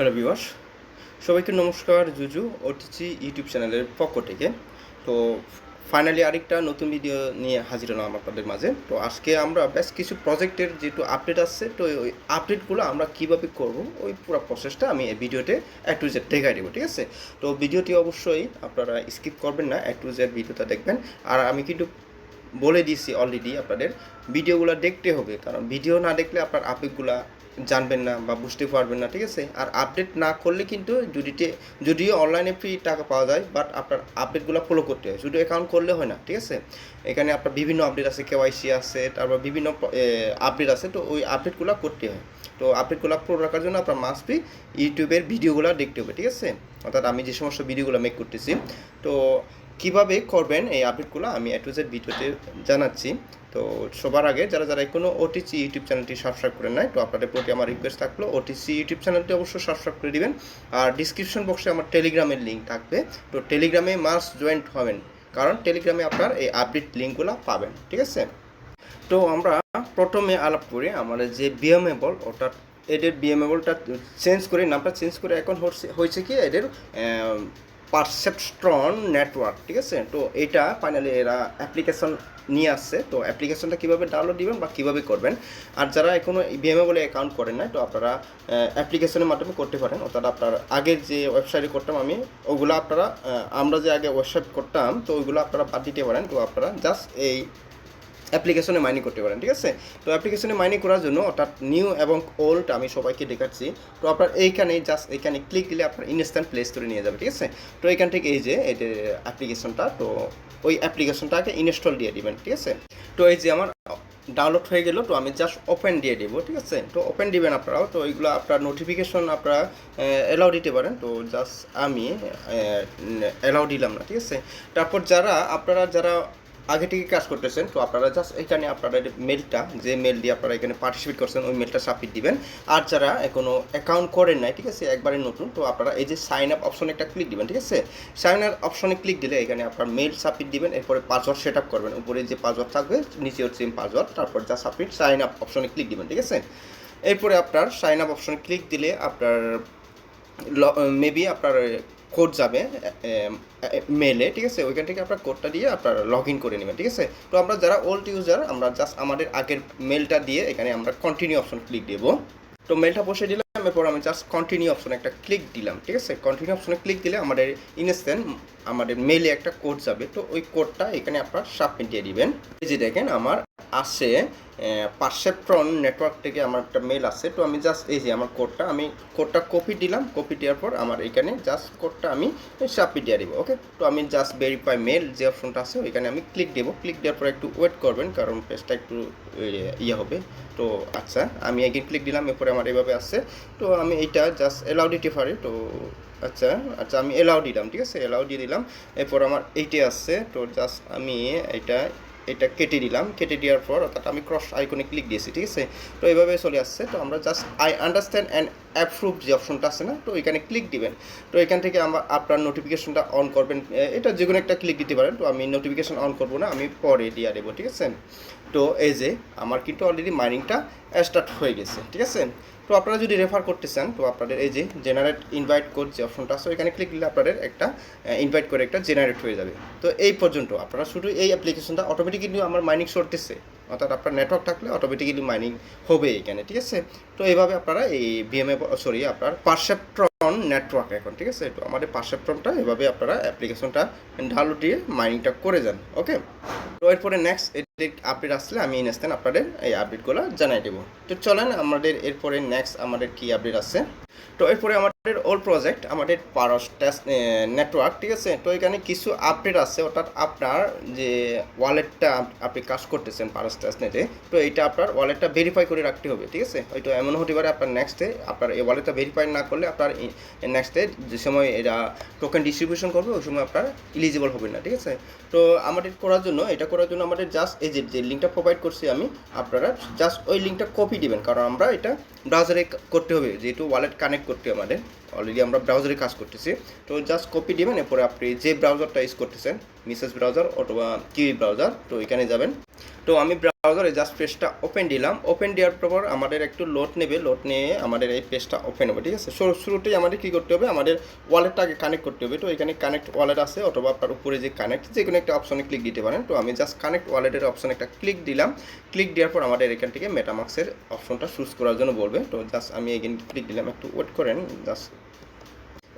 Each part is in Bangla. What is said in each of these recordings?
হ্যালো বিবাস সবাইকে নমস্কার, জুজু ওটিসি ইউটিউব চ্যানেলের পক্ষ থেকে। তো ফাইনালি আরেকটা নতুন ভিডিও নিয়ে হাজির হলাম আপনাদের মাঝে। তো আজকে আমরা বেশ কিছু প্রজেক্টের যেটু আপডেট আসছে, তো ওই আপডেটগুলো আমরা কীভাবে করব, ওই পুরো প্রসেসটা আমি এই ভিডিওতে এক টু জেড দেখাই দেবো, ঠিক আছে? তো ভিডিওটি অবশ্যই আপনারা স্কিপ করবেন না এক টু জেড ভিডিওটা দেখবেন। আর আমি কিন্তু বলে দিয়েছি অলরেডি আপনাদের। ভিডিওগুলো দেখতে হবে, কারণ ভিডিও না দেখলে আপনার আপডেটগুলো জানবেন না বা বুঝতে পারবেন না, ঠিক আছে? আর আপডেট না করলে কিন্তু যদিতে যদিও অনলাইনে ফ্রি টাকা পাওয়া যায় বাট আপনার আপডেটগুলো ফলো করতে হয়। শুধু অ্যাকাউন্ট করলে হয় না, ঠিক আছে? এখানে আপনার বিভিন্ন আপডেট আছে কেওয়াইসি আছে, তারপর বিভিন্ন আপডেট আছে, তো ওই আপডেটগুলো করতে হয়। তো আপডেটগুলো ফলো রাখার জন্য আপনার মাস্ট বি ইউটিউবের ভিডিওগুলো দেখতে হবে, ঠিক আছে? অর্থাৎ আমি যে সমস্ত ভিডিওগুলো মেক করতেছি, তো কীভাবে করবেন এই আপডেটগুলো আমি এ টু জেড ভিডিওতে জানাচ্ছি। তো সবার আগে যারা যারা কোনো ওটিসি ইউটিউব চ্যানেলটি সাবস্ক্রাইব করে নেয় তো আপনাদের প্রতি আমার রিকোয়েস্ট থাকল ওটিসি ইউটিউব চ্যানেলটি অবশ্যই সাবস্ক্রাইব করে দিবেন। আর ডিসক্রিপশন বক্সে আমার টেলিগ্রামের লিঙ্ক থাকবে। তো টেলিগ্রামে মাস্ট জয়েন্ট হবেন, কারণ টেলিগ্রামে আপনার এই আপডেট লিঙ্কগুলো পাবেন, ঠিক আছে? তো আমরা প্রথমে আলাপ করি আমাদের যে বিএমএবল ওটা এদের বিএমএবলটা চেঞ্জ করে, নামটা চেঞ্জ করে এখন হচ্ছে- হয়েছে কি এদের পারসেপস্ট্রন নেটওয়ার্ক ঠিক আছে? তো এটা ফাইনালি এরা অ্যাপ্লিকেশন নিয়ে আসছে। তো অ্যাপ্লিকেশনটা কীভাবে ডাউনলোড দিবেন বা কীভাবে করবেন? আর যারা এখনও বিএমএ বলে অ্যাকাউন্ট করেন না তো আপনারা অ্যাপ্লিকেশনের মাধ্যমে করতে পারেন। অর্থাৎ আপনার আগের যে ওয়েবসাইটে করতাম আমি, ওগুলো আপনারা আমরা যে আগে ওয়েবসাইট করতাম, তো ওইগুলো আপনারা বাদ দিতে পারেন। তো আপনারা জাস্ট এই অ্যাপ্লিকেশনে মাইনিং করতে পারেন, ঠিক আছে? তো অ্যাপ্লিকেশনে মাইনিং করার জন্য অর্থাৎ নিউ এবং ওল্ড আমি সবাইকে দেখাচ্ছি। তো আপনার এইখানে জাস্ট এইখানে ক্লিক দিলে আপনার ইনস্ট্যান্ট প্লে স্টোরে নিয়ে যাবে, ঠিক আছে? তো এখান থেকে এই যে যে অ্যাপ্লিকেশনটা, তো ওই অ্যাপ্লিকেশনটাকে ইনস্টল দিয়ে দিবেন, ঠিক আছে? তো এই যে আমার ডাউনলোড হয়ে গেল, তো আমি জাস্ট ওপেন দিয়ে দেবো, ঠিক আছে? তো ওপেন দিবেন আপনারাও, তো এইগুলো আপনার নোটিফিকেশন আপনারা অ্যালাউ দিতে পারেন। তো জাস্ট আমি অ্যালাউ দিলাম না, ঠিক আছে? তারপর যারা, আপনারা যারা আগে থেকে কাজ করতেছেন, তো আপনারা জাস্ট এখানে আপনাদের মেলটা যে মেল দিয়ে আপনারা এখানে পার্টিসিপেট করছেন, ওই মেলটা সাবমিট দিবেন। আর যারা এখনও অ্যাকাউন্ট করেন নাই, ঠিক আছে, একবারে নতুন, তো আপনারা এই যে সাইন আপ অপশনে একটা ক্লিক দিবেন, ঠিক আছে? সাইন আপ অপশনে ক্লিক দিলে এখানে আপনার মেল সাবমিট দিবেন, এরপরে পাসওয়ার্ড সেট আপ করবেন, উপরে যে পাসওয়ার্ড থাকবে, নিচে হচ্ছে পাসওয়ার্ড তারপর যা সাবমিট সাইন আপ অপশনে ক্লিক দিবেন, ঠিক আছে? এরপরে আপনার সাইন আপ অপশনে ক্লিক দিলে আপনার মেবি আপনার কোড যাবে মেলে ঠিক আছে? ওইখান থেকে আপনার কোডটা দিয়ে আপনার লগ ইন করে নেবেন, ঠিক আছে? তো আমরা যারা ওল্ড ইউজার আমরা জাস্ট আমাদের আগের মেলটা দিয়ে এখানে আমরা কন্টিনিউ অপশন ক্লিক দেবো। তো মেলটা বসে দিলাম, এরপর আমি জাস্ট কন্টিনিউ অপশনে একটা ক্লিক দিলাম, ঠিক আছে? কন্টিনিউ অপশনে ক্লিক দিলে আমাদের ইনস্ট্যান্ট আমাদের মেলে একটা কোড যাবে, তো ওই কোডটা এখানে আপনার সাবমিট দিয়ে দিবেন। এই যে দেখেন, আমার আসে পারসেপ্ট্রন নেটওয়ার্ক থেকে আমার একটা মেল আছে তো আমি জাস্ট এই যে আমার কোডটা আমি কোডটা কপি দিলাম। কপি দেওয়ার পর আমার এখানে জাস্ট কোডটা আমি সাবমিট দিয়ে দিব ওকে তো আমি জাস্ট ভেরিফাই মেল যে অপশনটা আছে, ওইখানে আমি ক্লিক দেবো। ক্লিক দেওয়ার পর একটু ওয়েট করবেন, কারণ পেজটা একটু ইয়ে হবে। তো আচ্ছা আমি এগেন ক্লিক দিলাম, এরপরে আমার এভাবে আসছে তো আমি এইটা জাস্ট অ্যালাউ দিতে পারি, তো আচ্ছা আচ্ছা আমি অ্যালাউ দিলাম, ঠিক আছে? এলাউ দিয়ে দিলাম। এরপর আমার এইটা আসছে তো জাস্ট আমি এটা এটা কেটে দিলাম। কেটে দেওয়ার পর অর্থাৎ আমি ক্রস আইকনে ক্লিক দিয়েছি, ঠিক আছে? তো এইভাবে চলে আসছে। তো আমরা just I understand and approve যে অপশনটা আছে না, তো এখানে ক্লিক দিবেন। তো এখান থেকে আমার আপনার নোটিফিকেশনটা অন করবেন। এটা যে কোনো একটা ক্লিক দিতে পারেন। তো আমি নোটিফিকেশন অন করব না, আমি পরে দিয়ে দেবো, ঠিক আছে? তো এই যে, আমার কিন্তু অলরেডি মাইনিংটা স্টার্ট হয়ে গেছে, ঠিক আছে? তো আপনারা যদি রেফার করতে চান, তো আপনাদের এই যে জেনারেট ইনভাইট কোড যে অপশনটা আছে, ওইখানে ক্লিক দিলে আপনাদের একটা ইনভাইট করে একটা জেনারেট হয়ে যাবে। তো এই পর্যন্ত, আপনারা শুধু এই অ্যাপ্লিকেশনটা অটোমেটিক্যালি আমার মাইনিং সরতেছে অর্থাৎ আপনার নেটওয়ার্ক থাকলে অটোমেটিক্যালি মাইনিং হবে এখানে, ঠিক আছে? তো এইভাবে আপনারা এই বিএমএ সরি আপনার পারসেপ্ট্রন নেটওয়ার্ক এখন ঠিক আছে? তো আমাদের পারসেপ্ট্রনটা এভাবে আপনারা অ্যাপ্লিকেশনটা ডাউনলোড দিয়ে মাইনিংটা করে যান ওকে তো এরপরে নেক্সট আপডেট আসলে আমি ইনস্ট্যান্ট আপনাদের এই আপডেটগুলো জানাই দেবো। তো চলেন আমাদের এরপরে নেক্সট আমাদের কি আপডেট আছে? তো এরপরে আমাদের ওল্ড প্রজেক্ট আমাদের পারস টেস্ট নেটওয়ার্ক ঠিক আছে? তো এখানে কিছু আপডেট আছে, অর্থাৎ আপনার যে ওয়ালেটটা আপনি কাজ করতেছেন পারস টেস্ট নেটে তো এইটা আপনার ওয়ালেটটা ভেরিফাই করে রাখতে হবে, ঠিক আছে? হয়তো এমন হতে পারে আপনার নেক্সটে আপনার এই ওয়ালেটটা ভেরিফাই না করলে আপনার নেক্সটে যে সময় এরা টোকেন ডিস্ট্রিবিউশন করবে, ওই সময় আপনারা ইলিজিবল হবেন না, ঠিক আছে? তো আমাদের করার জন্য, এটা করার জন্য আমাদের জাস্ট এই যে যে লিঙ্কটা প্রোভাইড করছি আমি, আপনারা জাস্ট ওই লিঙ্কটা কপি দিবেন, কারণ আমরা এটা ব্রাউজারে করতে হবে, যেহেতু ওয়ালেট কানেক্ট করতে আমাদের। অলরেডি আমরা ব্রাউজারে কাজ করতেছি। তো জাস্ট কপি দিবেন এরপরে আপনি যে ব্রাউজারটা ইউজ করতেছেন মিসেস ব্রাউজার অথবা কিউই ব্রাউজার তো এখানে যাবেন। তো আমি ব্রাউজারে জাস্ট পেজটা ওপেন দিলাম। ওপেন দেওয়ার পর আমাদের একটু লোড নেবে। লোড নিয়ে আমাদের এই পেজটা ওপেন হবে, ঠিক আছে? শুরুতেই আমাদের কী করতে হবে? আমাদের ওয়ালেটটা আগে কানেক্ট করতে হবে। তো এখানে কানেক্ট ওয়ালেট আছে অথবা আপনার উপরে যে কানেক্ট যে কোনো একটা অপশনে ক্লিক দিতে পারেন। তো আমি জাস্ট কানেক্ট ওয়ালেটের অপশনে একটা ক্লিক দিলাম। ক্লিক দেওয়ার পর আমাদের এখান থেকে মেটামাক্সের অপশনটা চুজ করার জন্য বলবে। তো জাস্ট আমি এগেন ক্লিক দিলাম। একটু ওয়েট করেন। জাস্ট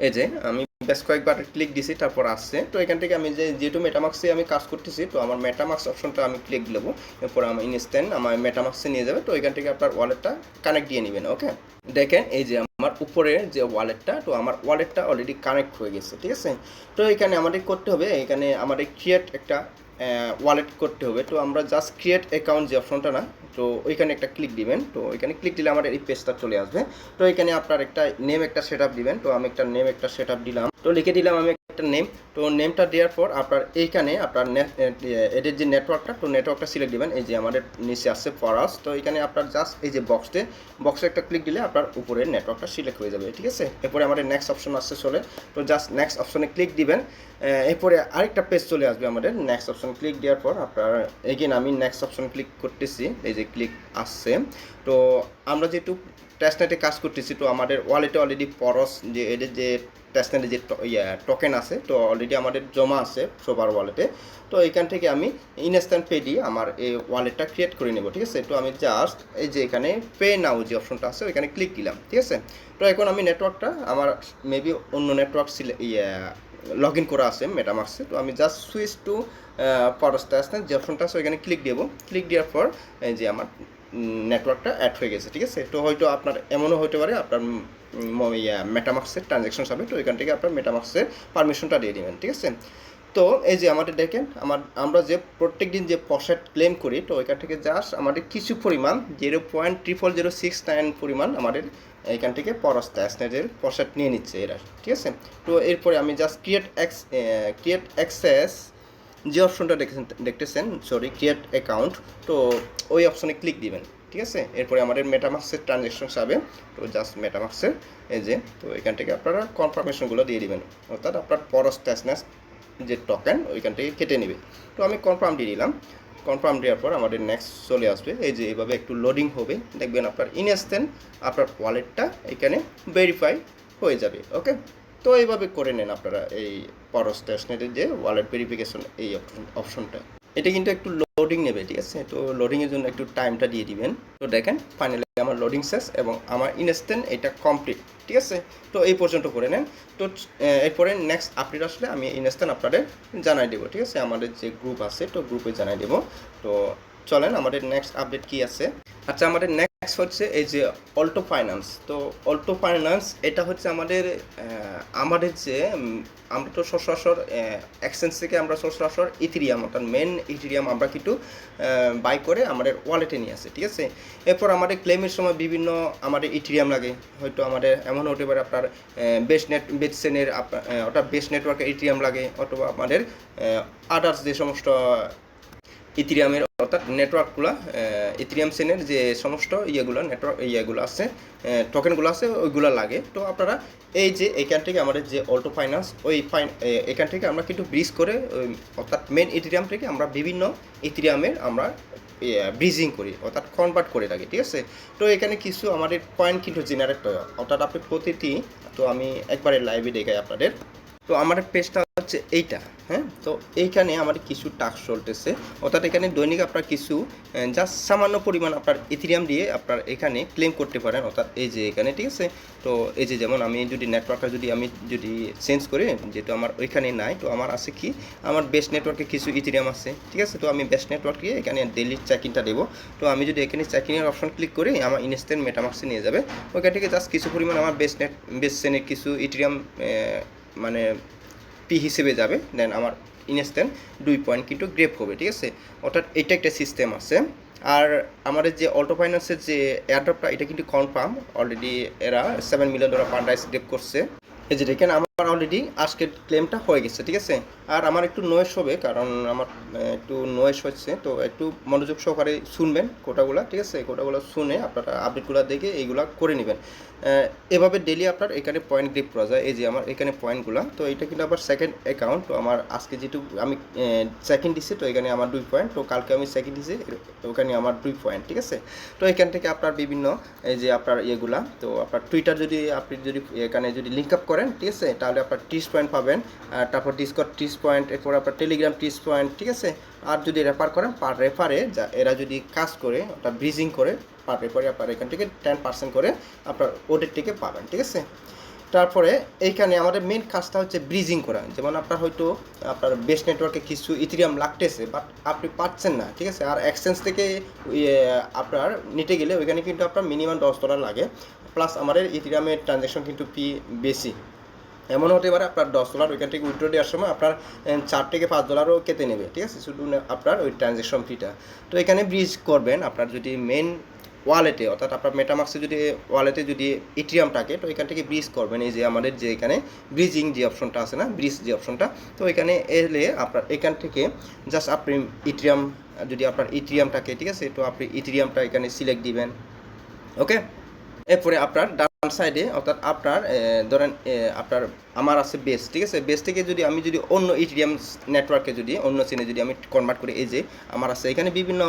এই যে, আমি বেশ কয়েকবার ক্লিক দিছি, তারপর আসছে। তো এখান থেকে আমি যে, যেহেতু মেটামাক্সে আমি কাজ করতেছি, তো আমার মেটামাক্স অপশনটা আমি ক্লিক দেবো এরপর আমার ইনস্ট্যান্ট আমার মেটামাক্সে নিয়ে যাবে, তো এখান থেকে আপনার ওয়ালেটটা কানেক্ট দিয়ে নেবেন ওকে দেখেন, এই যে আমার উপরে যে ওয়ালেটটা তো আমার ওয়ালেটটা অলরেডি কানেক্ট হয়ে গেছে, ঠিক আছে? তো এখানে আমাদের করতে হবে, এখানে আমাদের ক্রিয়েট একটা ওয়ালেট করতে হবে। তো আমরা জাস্ট ক্রিয়েট অ্যাকাউন্ট যে অপশনটা না, তো ওইখানে একটা ক্লিক দিবেন। তো ওইখানে ক্লিক দিলে আমাদের এই পেজটা চলে আসবে। তো এখানে আপনার একটা নেম একটা সেট দিবেন। তো আমি একটা নেম একটা সেট দিলাম। তো লিখে দিলাম আমি একটা নেম তো নেমটা দেওয়ার পর আপনার এইখানে আপনার এদের যে নেটওয়ার্কটা তো নেটওয়ার্কটা সিলেক্ট দিবেন। এই যে আমাদের নিচে আসছে ফরাস তো এখানে আপনার জাস্ট এই যে বক্সে বক্সে একটা ক্লিক দিলে আপনার উপরে নেটওয়ার্কটা সিলেক্ট হয়ে যাবে, ঠিক আছে? এরপরে আমাদের নেক্সট অপশন আসছে চলে তো জাস্ট নেক্সট অপশনে ক্লিক দিবেন। এরপরে আরেকটা পেজ চলে আসবে আমাদের। নেক্সট অপশন ক্লিক দেওয়ার পর আপনার এগেন আমি নেক্সট অপশন ক্লিক করতেছি। এই যে ক্লিক আসছে। তো আমরা যেহেতু টেস্টনেটে কাজ করতেছি, তো আমাদের ওয়ালেটে অলরেডি পরস যে, এদের যে টেস্টনেটে যে টোকেন আছে, তো অলরেডি আমাদের জমা আছে সবার ওয়ালেটে তো এখান থেকে আমি ইনস্ট্যান্ট পে দিয়ে আমার এই ওয়ালেটটা ক্রিয়েট করে নেব, ঠিক আছে? তো আমি জাস্ট এই যে এখানে পে নাও যে অপশনটা আছে, ওইখানে ক্লিক দিলাম, ঠিক আছে? তো এখন আমি নেটওয়ার্কটা আমার মেবি অন্য নেটওয়ার্ক ইয়ে লগ ইন করা আছে মেটামাক্সে তো আমি জাস্ট সুইচ টু পরসটা আসতে যে অপশনটা আছে, ওইখানে ক্লিক দেবো। ক্লিক দেওয়ার পর যে আমার নেটওয়ার্কটা অ্যাড হয়ে গেছে, ঠিক আছে? তো হয়তো আপনার, এমনও হতে পারে, আপনার মেটামাক্সের ট্রানজ্যাকশন হবে তো এখান থেকে আপনার মেটামাক্সের পারমিশনটা দিয়ে দেবেন, ঠিক আছে? তো এই যে আমাদের দেখেন, আমার, আমরা যে প্রত্যেক দিন যে পশেট ক্লেম করি, তো এখান থেকে জাস্ট আমাদের কিছু পরিমাণ zero point triple zero six nine পরিমাণ আমাদের এখান থেকে পরস্তা স্নেটের পশেট নিয়ে নিচ্ছে এরা, ঠিক আছে? তো এরপরে আমি just create X create access যে অপশনটা দেখেছেন, দেখতেছেন সরি ক্রিয়েট অ্যাকাউন্ট তো ওই অপশনে ক্লিক দিবেন। ঠিক আছে? এরপরে আমাদের মেটামাক্সের ট্রানজ্যাকশন যাবে তো জাস্ট মেটামাক্সের এই যে, তো এখান থেকে আপনারা কনফার্মেশনগুলো দিয়ে দিবেন। অর্থাৎ আপনার পরস ট্যাসনেস যে টোকেন ওইখান থেকে কেটে নেবে। তো আমি কনফার্ম দিয়ে দিলাম। কনফার্ম দেওয়ার পর আমাদের নেক্সট চলে আসবে। এই যে এইভাবে একটু লোডিং হবে। দেখবেন আপনার ইনস্ট্যান্ট আপনার ওয়ালেটটা এখানে ভেরিফাই হয়ে যাবে। ওকে তো এইভাবে করে নেন আপনারা এই পরস স্টেশনারি যে ওয়ালেট ভেরিফিকেশন এই অপশনটা এটা কিন্তু একটু লোডিং নেবে, ঠিক আছে? তো লোডিংয়ের জন্য একটু টাইমটা দিয়ে দিবেন। তো দেখেন ফাইনালি আমার লোডিং শেষ এবং আমার ইনস্ট্যান্ট এটা কমপ্লিট ঠিক আছে? তো এই পর্যন্ত করে নেন। তো এরপরে নেক্সট আপডেট আসলে আমি ইনস্ট্যান্ট আপনাদের জানাই দেবো, ঠিক আছে? আমাদের যে গ্রুপ আছে, তো গ্রুপে জানাই দেবো। তো চলেন, আমাদের নেক্সট আপডেট কি আছে? আচ্ছা আমাদের নেক্সট হচ্ছে এই যে অল্টো ফাইন্যান্স। তো অল্টো ফাইন্যান্স, এটা হচ্ছে আমাদের আমাদের যে আমরা তো সচরাচর এক্সচেঞ্জ থেকে আমরা সচরাচর ইথিরিয়াম অর্থাৎ মেন ইথিরিয়াম আমরা কিন্তু বাই করে আমাদের ওয়ালেটে নিয়ে আসি, ঠিক আছে? এরপর আমাদের ক্লেমের সময় বিভিন্ন আমাদের ইথিরিয়াম লাগে। হয়তো আমাদের এমন হতে পারে আপনার বেস্ট নেট বেসেনের অর্থাৎ বেস্ট নেটওয়ার্কের ইথিরিয়াম লাগে, অথবা আমাদের আদার্স যে সমস্ত ইথিরিয়ামের, অর্থাৎ নেটওয়ার্কগুলো ইথিরিয়াম সেনের যে সমস্ত ইয়েগুলো নেটওয়ার্ক ইয়েগুলো আছে টোকেনগুলো আছে, ওইগুলো লাগে। তো আপনারা এই যে এখান থেকে আমাদের যে অল্টো ফাইন্যান্স ওই ফাইন এখান থেকে আমরা কিন্তু ব্রিজ করে অর্থাৎ মেন ইথিরিয়াম থেকে আমরা বিভিন্ন ইথিরিয়ামের আমরা ব্রিজিং করি, অর্থাৎ কনভার্ট করে থাকি, ঠিক আছে? তো এখানে কিছু আমাদের পয়েন্ট কিন্তু জেনারেট হয়। অর্থাৎ আপনি প্রতিটি, তো আমি একবারে লাইভে দেখাই আপনাদের। তো আমার পেজটা হচ্ছে এইটা হ্যাঁ? তো এইখানে আমার কিছু টাস্ক চলতেছে। অর্থাৎ এখানে দৈনিক আপনার কিছু জাস্ট সামান্য পরিমাণ আপনার ইথিরিয়াম দিয়ে আপনার এখানে ক্লেম করতে পারেন। অর্থাৎ এই যে এখানে, ঠিক আছে? তো এই যে যেমন আমি যদি নেটওয়ার্কটা যদি আমি যদি চেঞ্জ করি, যেহেতু আমার ওইখানে নাই, তো আমার আছে কি? আমার বেস্ট নেটওয়ার্কে কিছু ইথিরিয়াম আছে, ঠিক আছে? তো আমি বেস্ট নেটওয়ার্ক এখানে ডেলি চেকিংটা দেবো। তো আমি যদি এখানে চেকিংয়ের অপশন ক্লিক করি, আমার ইনস্ট্যান্ট মেটামার্ক্সে নিয়ে যাবে। ওইখান থেকে জাস্ট কিছু পরিমাণ আমার বেস্ট নেট বেস্ট সেনের কিছু ইথিরিয়াম মানে পি হিসেবে যাবে দেন আমার ইনএস দেন দুই পয়েন্ট কিন্তু গ্রেপ হবে, ঠিক আছে? অর্থাৎ এটা একটা সিস্টেম আছে। আর আমাদের যে অল্টো ফাইন্যান্সের যে এয়ারড্রপটা এটা কিন্তু কনফার্ম অলরেডি এরা seven million dollar fund raise grape করছে। এই যে দেখেন আমার অলরেডি আজকের ক্লেমটা হয়ে গেছে, ঠিক আছে? আর আমার একটু নয়েস হবে, কারণ আমার একটু নয়েস হচ্ছে, তো একটু মনোযোগ সহকারে শুনবেন কোটাগুলো, ঠিক আছে? কোটাগুলো শুনে আপনারা আপডেটগুলো দেখে এইগুলা করে নেবেন। এভাবে ডেলি আপনার এখানে পয়েন্ট গ্রিপ করা যায়, এই যে আমার এখানে পয়েন্টগুলো তো এটা কিন্তু আবার সেকেন্ড অ্যাকাউন্ট তো আমার আজকে যেটু আমি সেকেন্ড দিছি, তো এখানে আমার দুই পয়েন্ট তো কালকে আমি সেকেন্ড দিছি, ওখানে আমার দুই পয়েন্ট ঠিক আছে? তো এখান থেকে আপনার বিভিন্ন, এই যে আপনার ইয়েগুলা, তো আপনার টুইটার যদি আপনি যদি এখানে যদি লিঙ্ক আপ করেন, ঠিক আছে? তাহলে আপনার টিস পয়েন্ট পাবেন। তারপর ডিসকট টিস পয়েন্ট এরপর আপনার টেলিগ্রাম টিস পয়েন্ট ঠিক আছে? আর যদি রেফার করেন পার রেফারে যা এরা যদি কাজ করে, ওটা ব্রিজিং করে পার রেফারে আপনার এখান থেকে টেন পার্সেন্ট করে আপনার ওদের থেকে পাবেন, ঠিক আছে? তারপরে এইখানে আমাদের মেন কাজটা হচ্ছে ব্রিজিং করা। যেমন আপনার হয়তো আপনার বেস্ট নেটওয়ার্কে কিছু ইথিরিয়াম লাগতেছে বাট আপনি পাচ্ছেন না, ঠিক আছে? আর এক্সচেঞ্জ থেকে আপনার নিতে গেলে ওইখানে কিন্তু আপনার মিনিমাম দশ ডলার লাগে। প্লাস আমাদের ইথিরিয়ামের ট্রানজ্যাকশন কিন্তু ফি বেশি। এমন হতে পারে আপনার দশ ডলার ওইখান থেকে উইথড্র দেওয়ার সময় আপনার চার থেকে পাঁচ ডলারও কেটে নেবে, ঠিক আছে? শুধু আপনার ওই ট্রানজ্যাকশন ফিটা তো এখানে ব্রিজ করবেন আপনার যদি মেন ওয়ালেটে অর্থাৎ আপনার মেটামাক্সে যদি ওয়ালেটে যদি ইটিএম থাকে, তো এখান থেকে ব্রিজ করবেন। এই যে আমাদের যে এখানে ব্রিজিং যে অপশনটা আছে না ব্রিজ যে অপশনটা তো এখানে এলে আপনার, এখান থেকে জাস্ট আপনি ইটিএম যদি আপনার ইটিএমটাকে ঠিক আছে? তো আপনি ইটিএমটা এখানে সিলেক্ট দিবেন ওকে এরপরে আপনার সাইডে অর্থাৎ আপনার ধরেন আপনার আমার আছে বেস ঠিক আছে? বেস থেকে যদি আমি যদি অন্য ইটিএম নেটওয়ার্কে যদি, অন্য চেনে যদি আমি কনভার্ট করি, এই যে আমার আছে, এখানে বিভিন্ন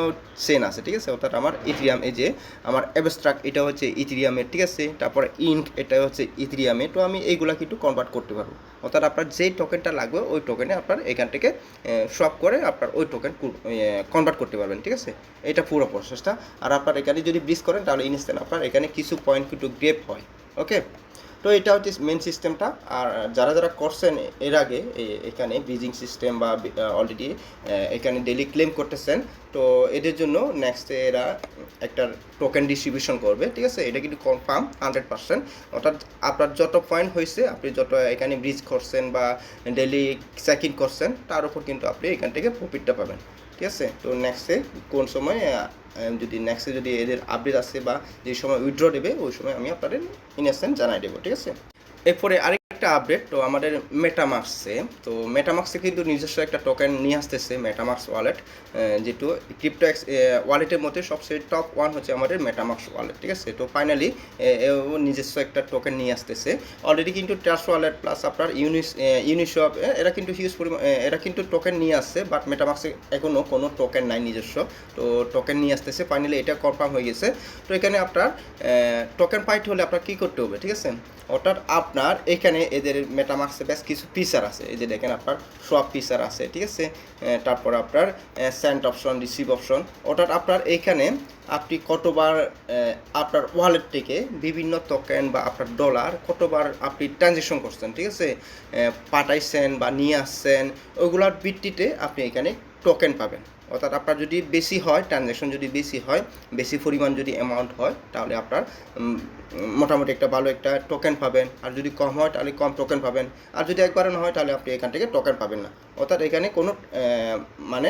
চেন আছে, ঠিক আছে? অর্থাৎ আমার ইথিরিয়াম এই যে আমার অ্যাবস্ট্রাক্ট এটা হচ্ছে ইথিরিয়ামের ঠিক আছে? তারপরে ইঙ্ক এটা হচ্ছে ইথিরিয়ামে তো আমি এইগুলা কিন্তু কনভার্ট করতে পারব। অর্থাৎ আপনার যেই টোকেনটা লাগবে, ওই টোকেনে আপনার এখান থেকে সব করে আপনার ওই টোকেন কনভার্ট করতে পারবেন, ঠিক আছে? এটা পুরো প্রসেসটা আর আপনার এখানে যদি ব্রিজ করেন, তাহলে ইনস্ট্যান্ট আপনার এখানে কিছু পয়েন্ট কিন্তু গ্রেপ হয় ওকে তো এটা হচ্ছে মেন সিস্টেমটা আর যারা যারা করছেন এর আগে এখানে ব্রিজিং সিস্টেম বা অলরেডি এখানে ডেলি ক্লেম করতেছেন, তো এদের জন্য নেক্সটে এরা একটা টোকেন ডিস্ট্রিবিউশন করবে, ঠিক আছে? এটা কিন্তু কনফার্ম হান্ড্রেড পার্সেন্ট অর্থাৎ আপনার যত পয়েন্ট হয়েছে, আপনি যত এখানে ব্রিজ করছেন বা ডেলি চেক করছেন, তার উপর কিন্তু আপনি এখান থেকে প্রফিটটা পাবেন, ঠিক আছে? তো নেক্সটে কোন সময় যদি নেক্সটে যদি এদের আপডেট আসে বা যে সময় উইথড্র দেবে, ওই সময় আমি আপনাদের ইনএসেন্ট জানাই দেবো, ঠিক আছে? এরপরে আরেকটা আপডেট তো আমাদের মেটামাক্সে তো মেটামাক্সে কিন্তু নিজস্ব একটা টোকেন নিয়ে আসতেছে মেটামাক্স ওয়ালেট যেটু ক্রিপ্টো ওয়ালেটের মধ্যে সবচেয়ে টপ ওয়ান হচ্ছে আমাদের মেটামাক্স ওয়ালেট ঠিক আছে? তো ফাইনালি নিজস্ব একটা টোকেন নিয়ে আসতেছে। অলরেডি কিন্তু ট্রাস্ট ওয়ালেট প্লাস আপনার ইউনিস ইউনিশপ এরা কিন্তু হিউজ পরিমাণ এরা কিন্তু টোকেন নিয়ে আসছে বাট মেটামাক্সে এখনও কোনো টোকেন নাই নিজস্ব। তো টোকেন নিয়ে আসতেছে ফাইনালি এটা কনফার্ম হয়ে গেছে। তো এখানে আপনার টোকেন পাইট হলে আপনার কী করতে হবে, ঠিক আছে? অর্থাৎ আপনার এখানে এদের মেটামাক্সে বেশ কিছু ফিচার আছে। এই যে দেখেন আপনার, সব ফিচার আছে, ঠিক আছে? তারপর আপনার সেন্ট অপশন রিসিভ অপশন অর্থাৎ আপনার এইখানে আপনি কতবার আপনার ওয়ালেট থেকে বিভিন্ন টোকেন বা আপনার ডলার কতবার আপনি ট্রানজেকশন করছেন, ঠিক আছে? পাঠাইছেন বা নিয়ে আসছেন, ওইগুলোর ভিত্তিতে আপনি এখানে টোকেন পাবেন। অর্থাৎ আপনার যদি বেশি হয় ট্রানজ্যাকশন যদি বেশি হয়, বেশি পরিমাণ যদি অ্যামাউন্ট হয়, তাহলে আপনার মোটামুটি একটা ভালো একটা টোকেন পাবেন। আর যদি কম হয়, তাহলে কম টোকেন পাবেন। আর যদি একবারে না হয়, তাহলে আপনি এখান থেকে টোকেন পাবেন না। অর্থাৎ এখানে কোনো মানে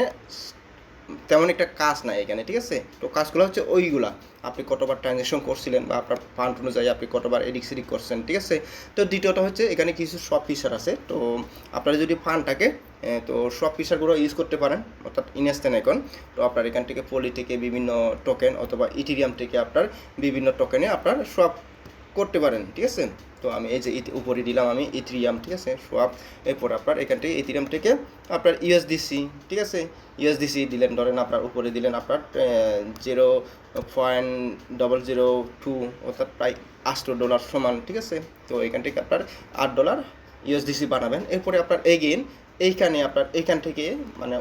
তেমন একটা কাজ নাই এখানে, ঠিক আছে? তো কাজগুলো হচ্ছে ওইগুলা। আপনি কতবার ট্রানজ্যাকশন করছিলেন বা আপনার ফান্ড অনুযায়ী আপনি কতবার এদিক সেদিক করছেন, ঠিক আছে? তো দ্বিতীয়টা হচ্ছে এখানে কিছু সব ফিচার আছে। তো আপনার যদি ফান্ড থাকে তো সব ফিচারগুলো ইউজ করতে পারেন, অর্থাৎ ইনস্ট্যান্ট এখন। তো আপনার এখান থেকে পলি থেকে বিভিন্ন টোকেন অথবা ইথিরিয়াম থেকে আপনার বিভিন্ন টোকেনে আপনার সব করতে পারেন, ঠিক আছে? তো আমি এই যে উপরে দিলাম আমি ইথিরিয়াম, ঠিক আছে? সোয়াপ এরপর আপনার এখান থেকে ইথিরিয়াম থেকে আপনার ইউএসডিসি, ঠিক আছে? ইউএসডিসি দিলেন, ধরেন আপনার উপরে দিলেন আপনার zero point double zero two, অর্থাৎ প্রায় আটশো ডলার সমান, ঠিক আছে? তো এখান থেকে আপনার আট ডলার ইউএসডিসি বানাবেন। এরপরে আপনার এগেইন এইখানে আপনার, এইখান থেকে মানে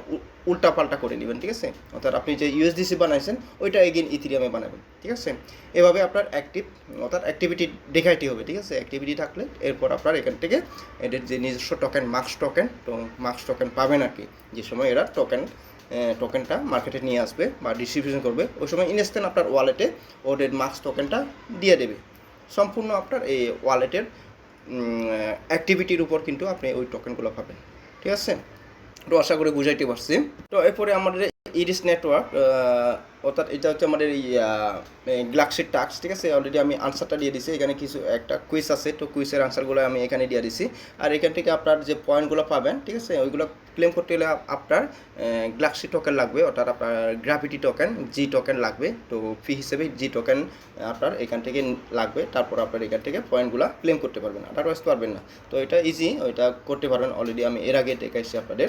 উল্টা পাল্টা করে নেবেন, ঠিক আছে? অর্থাৎ আপনি যে ইউএসডিসি বানাইছেন, ওইটা এগেন ইথিরিয়ামে বানাবেন, ঠিক আছে? এভাবে আপনার অ্যাক্টিভ অর্থাৎ অ্যাক্টিভিটি দেখাইতে হবে, ঠিক আছে? অ্যাক্টিভিটি থাকলে এরপর আপনার এখান থেকে এদের যে নিজস্ব টোকেন মার্কস টোকেন তো মার্কস টোকেন পাবেন আর কি। যে সময় এরা টোকেন টোকেনটা মার্কেটে নিয়ে আসবে বা ডিস্ট্রিবিউশন করবে, ওই সময় ইনস্ট্যান্ট আপনার ওয়ালেটে ওদের মার্কস টোকেনটা দিয়ে দেবে। সম্পূর্ণ আপনার এই ওয়ালেটের অ্যাক্টিভিটির উপর কিন্তু আপনি ওই টোকেনগুলো পাবেন। ঠিক আছে? তো আশা করি বুঝাইতে পারছি। তো এরপরে আমাদের ইরিস নেটওয়ার্ক অর্থাৎ এটা হচ্ছে আমাদের এই গ্লাক্সির টাক্স ঠিক আছে? অলরেডি আমি আনসারটা দিয়ে দিছি। এখানে কিছু একটা কুইজ আছে, তো কুইজের আনসারগুলো আমি এখানে দিয়ে দিছি। আর এখান থেকে আপনার যে পয়েন্টগুলো পাবেন, ঠিক আছে? ওইগুলো ক্লেম করতে গেলে আপনার গ্লাক্সি টোকেন লাগবে, অর্থাৎ আপনার গ্রাভিটি টোকেন জি টোকেন লাগবে। তো ফি হিসেবে জি টোকেন আপনার এখান থেকে লাগবে। তারপর আপনার এখান থেকে পয়েন্টগুলো ক্লেম করতে পারবেন। আদারওয়াইজ পারবেন না। তো এটা ইজি ওইটা করতে পারবেন। অলরেডি আমি এর আগে দেখাইছি আপনাদের।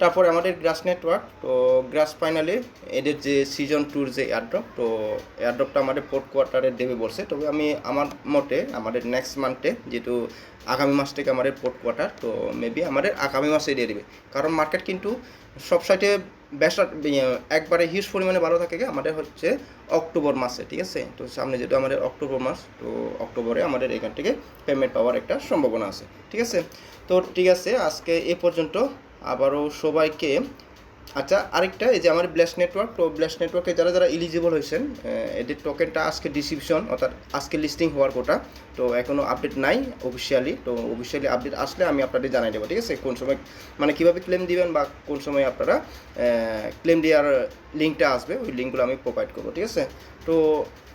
তারপর আমাদের গ্রাস নেটওয়ার্ক তো গ্রাস ফাইনালি এদের যে সিজন ট্যুর যে এয়ারড্রপ তো এয়ারড্রপটা আমাদের ফোর্থ কোয়ার্টারে দেবে বলছে। তবে আমি আমার মতে, আমাদের নেক্সট মান্থে যেহেতু আগামী মাস থেকে আমাদের ফোর্থ কোয়ার্টার তো মেবি আমাদের আগামী মাসে দিয়ে দেবে। কারণ মার্কেট কিন্তু সব সাইটে বেশ একবারে হিউজ পরিমাণে ভালো থাকে আমাদের হচ্ছে অক্টোবর মাসে, ঠিক আছে? তো সামনে যেহেতু আমাদের অক্টোবর মাস, তো অক্টোবরে আমাদের এখান থেকে পেমেন্ট পাওয়ার একটা সম্ভাবনা আছে, ঠিক আছে? তো ঠিক আছে, আজকে এ পর্যন্ত। আবারও সবাইকে আচ্ছা আরেকটা, এই যে আমার ব্ল্যাশ নেটওয়ার্ক তো ব্ল্যাশ নেটওয়ার্কে যারা যারা এলিজিবল হয়েছেন এদের টোকেনটা আজকে ডিসক্রিপশন অর্থাৎ আজকে লিস্টিং হওয়ার কোটা, তো এখনও আপডেট নাই অফিসিয়ালি তো অফিসিয়ালি আপডেট আসলে আমি আপনাদের জানাই দেবো, ঠিক আছে? কোন সময় মানে কীভাবে ক্লেম দিবেন বা কোন সময় আপনারা ক্লেম দেওয়ার লিঙ্কটা আসবে, ওই লিঙ্কগুলো আমি প্রোভাইড করব, ঠিক আছে? তো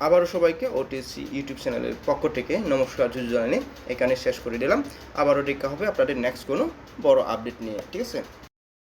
আবারও সবাইকে ওটিসি ইউটিউব চ্যানেলের পক্ষ থেকে নমস্কার জানানি, এখানে শেষ করে দিলাম। আবারও দেখা হবে আপনাদের নেক্সট কোনো বড় আপডেট নিয়ে, ঠিক আছে?